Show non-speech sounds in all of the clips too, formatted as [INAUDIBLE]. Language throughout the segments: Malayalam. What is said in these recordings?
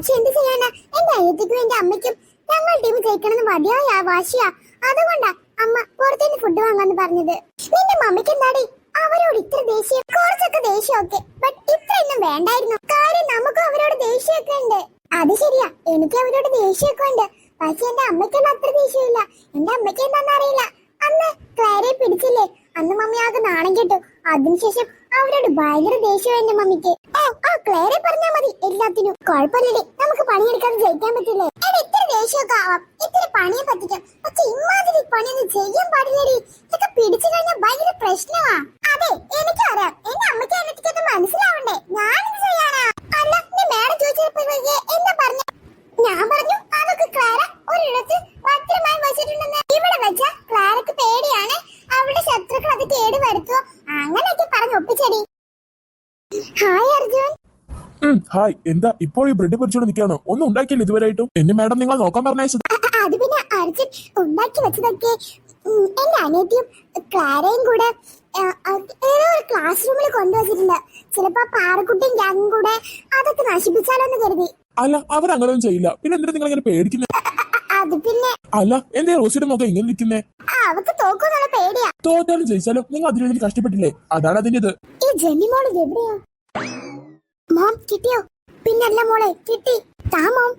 വാശി എന്ത് ചെയ്യാനാ? എന്റെ അയ്യത്തിക്കും എന്റെ അമ്മയ്ക്കും ഞങ്ങൾ ടീം ജയിക്കണമെന്ന് മതിയായ വാശിയാ. അതുകൊണ്ടാ അമ്മ പുറത്തുനിന്ന് ഫുഡ് വാങ്ങാന്ന് പറഞ്ഞത്. നിന്റെ മമ്മിക്ക് എന്താടി? അവരോട് ഇത്ര ദേഷ്യം. കുറച്ചൊക്കെ ദേഷ്യമൊക്കെ. ബട്ട് ഇത്രയൊന്നും വേണ്ടായിരുന്നു. കാര്യം നമുക്കും അവരോട് ദേഷ്യമൊക്കെ ഉണ്ട്. അത് ശരിയാ. എനിക്ക് അവരോട് ദേഷ്യമൊക്കെ ഉണ്ട്. പക്ഷെ എന്റെ അമ്മയ്ക്കൊന്നും അത്ര ദേഷ്യമില്ല. എന്റെ അമ്മയ്ക്ക് എന്താണെന്ന് അറിയില്ല. അന്ന് ക്ലാരെ പിടിച്ചില്ലേ? അന്ന് മമ്മി ആകെ നാണം കേട്ടു. അതിനുശേഷം അവരോട് ഭയങ്കര ദേഷ്യം എന്റെ മമ്മിക്ക്. ഓ ആ ക്ലേറെ പറഞ്ഞാ മതി. എല്ലാത്തിനും. കുഴപ്പമില്ലേ നമുക്ക് പണിയെടുക്കാൻ ജയിക്കാൻ പറ്റില്ലേ? എത്ര ഇത്തിരി ദേഷ്യമൊക്കെ ആവാം. ഇത്ര പണിയെ പറ്റിക്കാം. പക്ഷെ ഇമാതിരി പണിയൊന്നും ചെയ്യാൻ പാടില്ലടി. ഇതൊക്കെ പിടിച്ചു കഴിഞ്ഞാൽ ഭയങ്കര പ്രശ്നമാ അതെ എനിക്കറിയാം എന്റെ അമ്മയ്ക്ക് എനിക്കത് മനസ്സിലാവണ്ടേ ഞാനിത് ചെയ്യാനാ അല്ല നീ മേഡം ചോദിച്ചപ്പോഴേ എന്താ പറഞ്ഞ ഞാൻ പറഞ്ഞു അതൊക്കെ ക്ലാര ഒരിടത്ത് ഭദ്രമായി വെച്ചിട്ടുണ്ടെന്ന് ഇവിടെ വെച്ച ക്ലാരക്ക് പേടിയാണ് അവളുടെ ശത്രുക്കൾ അത് കേട് വരുത്തുവോ അങ്ങനെയൊക്കെ പറഞ്ഞു ഒപ്പിച്ചടി ഹായ് അർജുൻ ഉം, ഹായ് എന്താ? ഇപ്പോൾ ഈ ബ്രെഡ് പൊരിച്ചോണ്ട് നിൽക്കാണോ ഒന്നും ഉണ്ടാക്കിയില്ല ഇതുവരെയായിട്ടും. എന്നെ മാഡം നിങ്ങൾ നോക്കാൻ പറഞ്ഞയച്ചത്. അ- അ- അത് പിന്നെ അർജുൻ ഉണ്ടാക്കി വെച്ചതൊക്കെ ഉം, എന്റെ അനിയത്തിയും ക്ലാരയും കൂടെ ക്ലാസ് റൂമിൽ കൊണ്ടുവച്ചിട്ടുണ്ട്. ചിലപ്പോ പാറക്കുട്ടിയും ഗ്യാങ്ങും കൂടെ അതൊക്കെ നശിപ്പിച്ചാലോന്ന് കരുതി. അല്ല അവർ അങ്ങനെയൊന്നും ചെയ്യില്ല. പിന്നെ എന്തിനാ നിങ്ങൾ ഇങ്ങനെ പേടിക്കുന്നത് അത് പിന്നെ അല്ല എന്റെ റോസിയുടെ മുഖം ഇങ്ങനെ നിൽക്കുന്നേ? അവക്ക് തോക്കുന്നുള്ള പേടിയാ. തോറ്റാലും ജയിച്ചാലും നിങ്ങൾ അതിനുവേണ്ടി കഷ്ടപ്പെട്ടില്ലേ? അതാണ് അതിന്റെ ഇത് ഈ എവിടെയാ? മോം കിട്ടിയോ? പിന്നല്ല മോളെ കിട്ടി. താ മോം.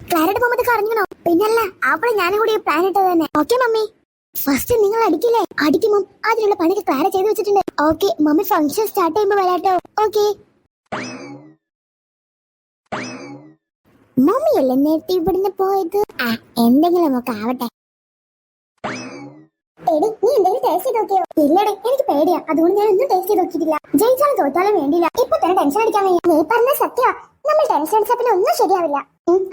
ക്ലാരറ്റ് മോമത് കറങ്ങണോ പിന്നല്ല അവളെ ഞാനും കൂടി പ്ലാൻ ഇട്ടത് തന്നെ. Okay mummy. ഫസ്റ്റ് നിങ്ങൾ അടിക്കില്ലേ? അടിക്കും മം. അതിനുള്ള പണിക്ക് ക്ലാര ചെയ്ത് വെച്ചിട്ടുണ്ട്. ഓക്കെ മമ്മി ഫംഗ്ഷൻ സ്റ്റാർട്ട് ചെയ്യുമ്പോ വരാട്ടോ ഓക്കെ മമ്മിയല്ലേ നേരത്തെ ഇവിടുന്ന് പോയത്? ആ എന്തെങ്കിലും നമുക്ക് ആവട്ടെ. ടേസ്റ്റ് ചെയ്ത് നോക്കിയോ? ഇല്ലടി എനിക്ക് പേടിയാ. അതുകൊണ്ട് ഞാൻ ഒന്നും ടേസ്റ്റ് ചെയ്ത് നോക്കിയിട്ടില്ല. ജയിച്ചാലും തോറ്റാലും വേണ്ടിയില്ല. ഇപ്പൊ തന്നെ ടെൻഷൻ അടിക്കാൻ വയ്യ. നീ പറഞ്ഞ സത്യ നമ്മൾ ടെൻഷൻ അടിച്ചാൽ പിന്നെ ഒന്നും ശരിയാവില്ല.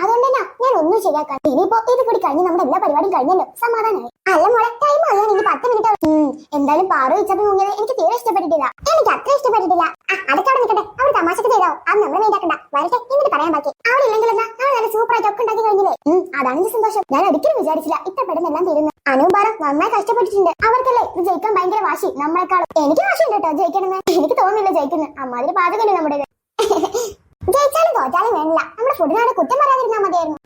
അതുകൊണ്ട് തന്നെ ഞാൻ ഒന്നും ശരിയാക്കാം ഇനിയിപ്പോ ഇത് കൂടി കഴിഞ്ഞ് നമ്മുടെ എല്ലാ പരിപാടിയും കഴിഞ്ഞല്ലോ. സമാധാനമായി അല്ല മോളെ ടൈം ആകാൻ ഇനി പത്ത് മിനിറ്റ് എന്തായാലും പാറു വെച്ചത് മുങ്ങിയത് എനിക്ക് തീരെ ഇഷ്ടപ്പെട്ടിട്ടില്ല. എനിക്ക് അത്ര ഇഷ്ടപ്പെട്ടിട്ടില്ല. അതൊക്കെ അവിടെ നിൽക്കട്ടെ അവർ തമാശക്ക് ചെയ്തോ? അത് നമ്മൾ മീണ്ടാക്കണ്ട വരട്ടെ എന്നിട്ട് പറയാൻ ബാക്കി. അവിടെ ഇല്ലെങ്കിൽ എന്താ നമ്മൾ നല്ല സൂപ്പർ ആയിട്ട് ഒക്കെ ഉണ്ടാക്കി കഴിഞ്ഞില്ലേ? അതാണ് സന്തോഷം. ഞാൻ ഒരിക്കലും വിചാരിച്ചില്ല ഇത്ര പെട്ടെന്ന് എല്ലാം തീരുന്നു അനുപാറ നന്നായി കഷ്ടപ്പെട്ടിട്ടുണ്ട്. അവർക്കല്ലേ ഇത് ജയിക്കാൻ ഭയങ്കര വാശി? നമ്മളെക്കാളും. എനിക്ക് വാശിയുണ്ട് കേട്ടോ ജയിക്കണമെന്ന്. എനിക്ക് തോന്നുന്നില്ല ജയിക്കുന്നു അമ്മാതിരി പാചകമല്ലേ നമ്മുടെ [LAUGHS] ജയിച്ചാലും തോറ്റാലും വേണ്ട നമ്മുടെ ഫുഡിനാണ് കുറ്റം പറയാതിരുന്നാൽ മതിയായിരുന്നു.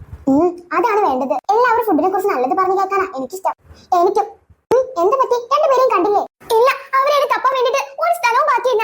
അതാണ് വേണ്ടത്. എല്ലാവരും ഫുഡിനെ കുറിച്ച് നല്ലത് പറഞ്ഞു കേൾക്കാനാ എനിക്കിഷ്ടം. എനിക്കും. എന്ത് പറ്റി? രണ്ടുപേരെയും കണ്ടില്ലേ? ഇല്ല അവരെ തപ്പാൻ വേണ്ടിട്ട് ഒരു സ്ഥലവും ബാക്കിയില്ല.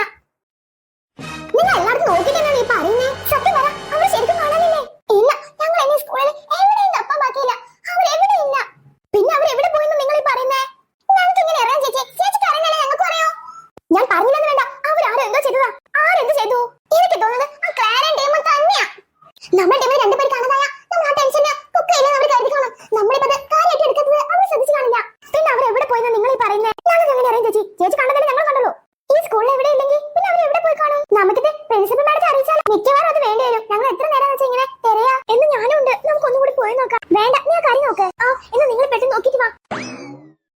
നീ ആ കാര്യം നോക്ക്. ആ എന്ന് നിങ്ങൾ പെട്ടെന്ന് നോക്കിയിട്ട് വാ.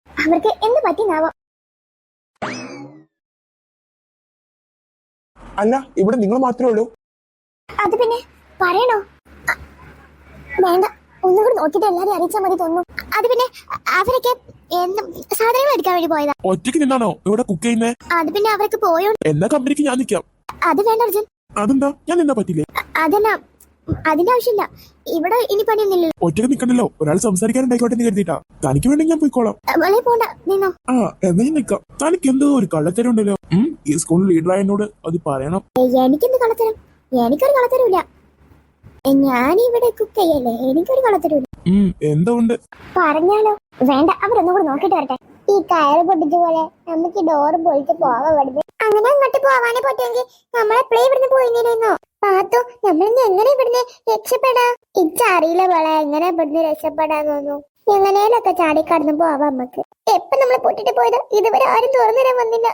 അവർക്ക് എന്ത് പറ്റിന്നാവോ അല്ല ഇവിടെ നിങ്ങൾ മാത്രമേ ഉള്ളൂ. അത് പിന്നെ പറയണോ? അ, വേണ്ട. ഒന്നുകൂടി നോക്കിട്ട് എല്ലാരും അറിയിച്ചാൽ മതി തോന്നുന്നു. അത് പിന്നെ അവരൊക്കെ എന്ത് സാധനങ്ങൾ എടുക്കാൻ വേണ്ടി പോയതാ. ഒറ്റയ്ക്ക് നിന്നാണോ? ഇവിടെ കുക്ക് ചെയ്യുന്നേ? അത് പിന്നെ അവരൊക്കെ പോയോ എന്നാ കമ്പനിക്ക് ഞാൻ നിക്കാം. അത് വേണ്ട അർജുൻ. അതെന്താ? ഞാൻ നിന്നാ പറ്റില്ലേ? അ- അതെന്നാ അതിന്റെ ആവശ്യമില്ല ഇവിടെ ഇനി പണിയൊന്നുമില്ല ഒറ്റയ്ക്ക് നിക്കണ്ടല്ലോ. ഒരാൾ സംസാരിക്കാനുണ്ടായിക്കോട്ടെ എന്ന് കരുതിട്ടാ തനിക്ക് വേണമെങ്കിൽ ഞാൻ പോയിക്കോളാം. പോണ്ട നിന്നോ? ആ എന്നാ ഞാൻ നിൽക്കാം തനിക്ക് എന്തോ ഒരു കള്ളത്തരം ഉണ്ടല്ലോ ഈ സ്കൂളിൽ ലീഡറായതിനോട് അത് പറയണം. എനിക്കെന്ത് കള്ളത്തരം? എനിക്കൊരു കള്ളത്തരമില്ല ഞാനിവിടെ കുക്ക് ചെയ്യല്ലേ? എനിക്കൊരു കള്ളത്തരമില്ല എന്തുകൊണ്ട് പറഞ്ഞാലോ. വേണ്ട അവരൊന്നും കൂടി നോക്കിട്ട് വരട്ടെ. ഈ കയറ് പൊട്ടിച്ച പോലെ നമുക്ക് ഡോറ് പൊളിച്ച് പോവാൻ അങ്ങനെ അങ്ങോട്ട് പോവാനേ പറ്റുമെങ്കിൽ നമ്മളെപ്പോഴും ഇവിടുന്ന് പോയിരുന്നോ പാത്തു നമ്മളിന്ന് എങ്ങനെ ഇവിടുന്ന് രക്ഷപ്പെടാ? ഇച്ചറിയില്ല പോലെ എങ്ങനെ ഇവിടുന്ന് രക്ഷപ്പെടാൻ തോന്നുന്നു. എങ്ങനെയൊക്കെ ചാടിക്കടന്നു പോവാം നമുക്ക് എപ്പൊ നമ്മൾ പൊട്ടിട്ട് പോയത്? ഇതുവരെ ആരും തുറന്നു തരാൻ വന്നില്ല.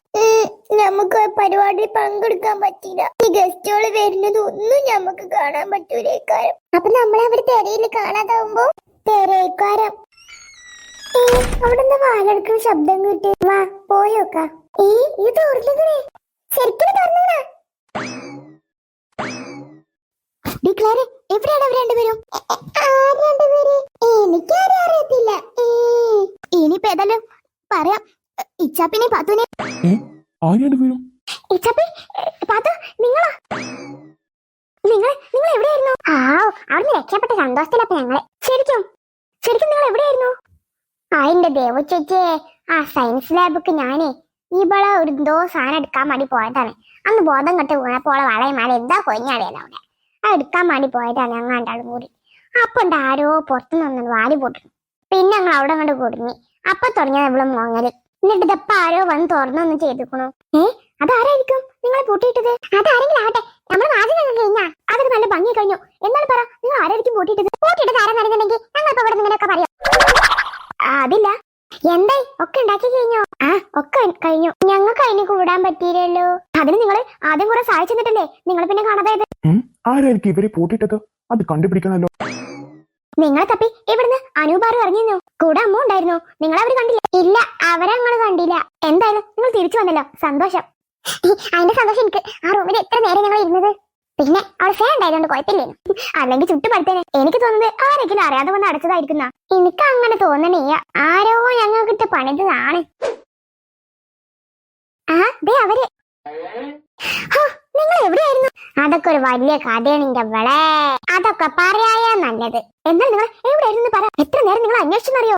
നമുക്ക് പരിപാടി പങ്കെടുക്കാൻ പറ്റില്ല ഈ ഗസ്റ്റുകൾ വരുന്നത് ഒന്നും നമുക്ക് കാണാൻ പറ്റൂലേക്കാരം അപ്പൊ നമ്മളെ അവിടെ തെരയിൽ കാണാതാവുമ്പോ? തെരയിക്കാരം അവിടെ അവിടുന്ന് വാലെടുക്കുന്ന ശബ്ദം കിട്ടി. വാ പോയോക്കാ ഏ ഇത് തുറന്നിക്കണേ ശരിക്കും തുറന്നണ ഡിക്ലാര് എവിടെയാണ് അവർ രണ്ടുപേരും? എനിക്കാരും അറിയത്തില്ല. ഇനിയിപ്പോ ഏതായാലും പറയാം. ഇച്ചാപ്പിനെ പാത്തുവിനെ ഇച്ചാപ്പി പാത്തു നിങ്ങളാ? നിങ്ങൾ നിങ്ങൾ എവിടെയായിരുന്നു? ആ അവിടുന്ന് രക്ഷപ്പെട്ട സന്തോഷത്തിലപ്പ ഞങ്ങളെ. ശരിക്കും ശരിക്കും നിങ്ങൾ എവിടെയായിരുന്നു? ആ എന്റെ ദേവ ചേച്ചേ ആ സയൻസ് ലാബിക്ക് ഞാനേ ഇവളെ ഒരു എന്തോ സാധനം എടുക്കാൻ വേണ്ടി പോയതാണ്. അന്ന് ബോധം കെട്ട് വീണപ്പോൾ വളയും മല എന്താ കൊഞ്ഞാടിയല്ല അവിടെ എടുക്കാൻ വേണ്ടി പോയതാണ് ഞങ്ങൾ രണ്ടാളും കൂടി. അപ്പൊ ഉണ്ട് ആരോ പുറത്തുനിന്ന് വാരി പൊട്ടു പിന്നെ ഞങ്ങൾ അവിടെ അങ്ങോട്ട് കുടുങ്ങി. അപ്പൊ തുടങ്ങിയ ഇവൾ മോങ്ങൽ. എന്നിട്ട് ഇതപ്പ ആരോ വന്ന് തുറന്നൊന്ന് ചെയ്തിക്കണു. ഏ? അതാരായിരിക്കും നിങ്ങളെ പൂട്ടിയിട്ടത്? അതാരെങ്കിലും ആവട്ടെ. നമ്മൾ ഞങ്ങൾ കഴിഞ്ഞാ അതൊക്കെ നല്ല ഭംഗി കഴിഞ്ഞു. എന്നാലും പറ നിങ്ങൾ ആരായിരിക്കും പൂട്ടിയിട്ടത്? പൂട്ടിയിട്ടത് ആരാന്നറിഞ്ഞിട്ടുണ്ടെങ്കിൽ ഞങ്ങൾ ഇവിടെ നിങ്ങളൊക്കെ പറയാം. അതില്ല. എന്തായി? ഒക്കെ ഉണ്ടാക്കി കഴിഞ്ഞോ? ആ ഒക്കെ കഴിഞ്ഞു. ഞങ്ങൾക്ക് അതിന് കൂടാൻ പറ്റിയില്ലല്ലോ. അതിന് നിങ്ങൾ ആദ്യം കുറെ സഹായിച്ചിട്ടല്ലേ നിങ്ങൾ പിന്നെ കാണാതായത്? ആരായിരിക്കും ഇവരെ പൂട്ടിട്ടത് അത് കണ്ടുപിടിക്കണല്ലോ. നിങ്ങളെ തപ്പി ഇവിടുന്ന് അനൂപാറ് ഇറങ്ങിയിരുന്നു. കൂടെ അമ്മ ഉണ്ടായിരുന്നു. നിങ്ങൾ അവർ കണ്ടില്ല. ഇല്ല അവരങ്ങൾ കണ്ടില്ല. എന്തായാലും നിങ്ങൾ തിരിച്ചു വന്നല്ലോ. സന്തോഷം. [LAUGHS] അതിന്റെ സന്തോഷം എനിക്ക്. ആ റൂമിൽ എത്ര നേരം ഞങ്ങൾ ഇരുന്നത്? ഫാൻ ഉണ്ടായതുകൊണ്ട് കുഴപ്പമില്ലേനു. അല്ലെങ്കിൽ ചുട്ടുപടുത്തേനെ എനിക്ക് തോന്നുന്നത് ആരെങ്കിലും അറിയാതെ വന്ന് അടച്ചതായിരിക്കുന്ന. എനിക്ക് അങ്ങനെ തോന്നണേ ആരോ ഞങ്ങൾക്കിട്ട് പണിതതാണ്. ആ ദേ അവർ. നിങ്ങൾ എവിടെയായിരുന്നു? അതൊക്കെ ഒരു വലിയ കഥയാണ് എന്റെ അവളെ അതൊക്കെ പറയാ നല്ലത്. എന്നാൽ നിങ്ങൾ എവിടെയായിരുന്നു പറ. എത്ര നേരം നിങ്ങൾ അന്വേഷിച്ചെന്നറിയോ?